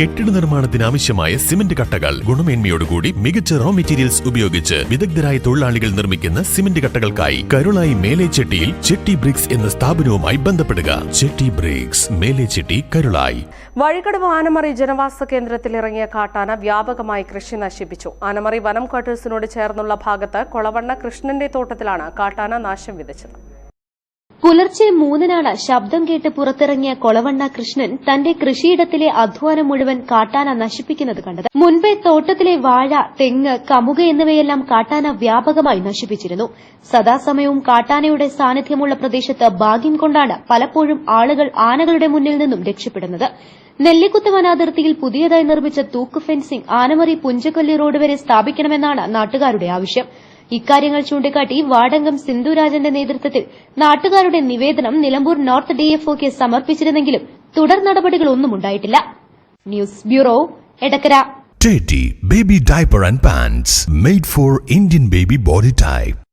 കെട്ടിട നിർമ്മാണത്തിന് ആവശ്യമായ സിമന്റ് കട്ടകൾ. ഗുണമേന്മയോടുകൂടി മികച്ച റോ മെറ്റീരിയൽസ് ഉപയോഗിച്ച് വിദഗ്ധരായ തൊഴിലാളികൾ നിർമ്മിക്കുന്ന സിമന്റ് കട്ടകൾക്കായി കരുളായി മേലേച്ചെട്ടിയിൽ ചെട്ടി ബ്രിക്സ് എന്ന സ്ഥാപനവുമായി ബന്ധപ്പെടുക. ചെട്ടി ബ്രിക്സ് മേലേച്ചെട്ടി കരുളായി. വഴിക്കടവ് ആനമറി ജനവാസ കേന്ദ്രത്തിൽ ഇറങ്ങിയ കാട്ടാന വ്യാപകമായി കൃഷി നശിപ്പിച്ചു. ആനമറി വനം ക്വാർട്ടേഴ്സിനോട് ചേർന്നുള്ള ഭാഗത്ത് കൊളവണ്ണ കൃഷ്ണന്റെ തോട്ടത്തിലാണ് കാട്ടാന നാശം വിതച്ചത്. പുലർച്ചെ മൂന്നിനാണ് ശബ്ദം കേട്ട് പുറത്തിറങ്ങിയ കൊളവണ്ണ കൃഷ്ണൻ തന്റെ കൃഷിയിടത്തിലെ അധ്വാനം മുഴുവൻ കാട്ടാന നശിപ്പിക്കുന്നത് കണ്ടത്. മുൻപേ തോട്ടത്തിലെ വാഴ തെങ്ങ് കമുക എന്നിവയെല്ലാം കാട്ടാന വ്യാപകമായി നശിപ്പിച്ചിരുന്നു. സദാസമയവും കാട്ടാനയുടെ സാന്നിധ്യമുള്ള പ്രദേശത്ത് ഭാഗ്യം കൊണ്ടാണ് പലപ്പോഴും ആളുകൾ ആനകളുടെ മുന്നിൽ നിന്നും രക്ഷപ്പെടുന്നത്. നെല്ലിക്കുത്ത് വനാതിർത്തിയിൽ പുതിയതായി നിർമ്മിച്ച തൂക്ക് ഫെൻസിംഗ് ആനമറി പുഞ്ചക്കൊല്ലി റോഡ് വരെ സ്ഥാപിക്കണമെന്നാണ് നാട്ടുകാരുടെ ആവശ്യം. ഇക്കാര്യങ്ങൾ ചൂണ്ടിക്കാട്ടി വാടങ്കം സിന്ധുരാജന്റെ നേതൃത്വത്തിൽ നാട്ടുകാരുടെ നിവേദനം നിലമ്പൂർ നോർത്ത് ഡിഎഫ്ഒക്ക് സമർപ്പിച്ചിരുന്നെങ്കിലും തുടർ നടപടികളൊന്നും ഉണ്ടായിട്ടില്ല news bureau Edakkara Teddy Baby Diaper and Pants made for Indian baby body type.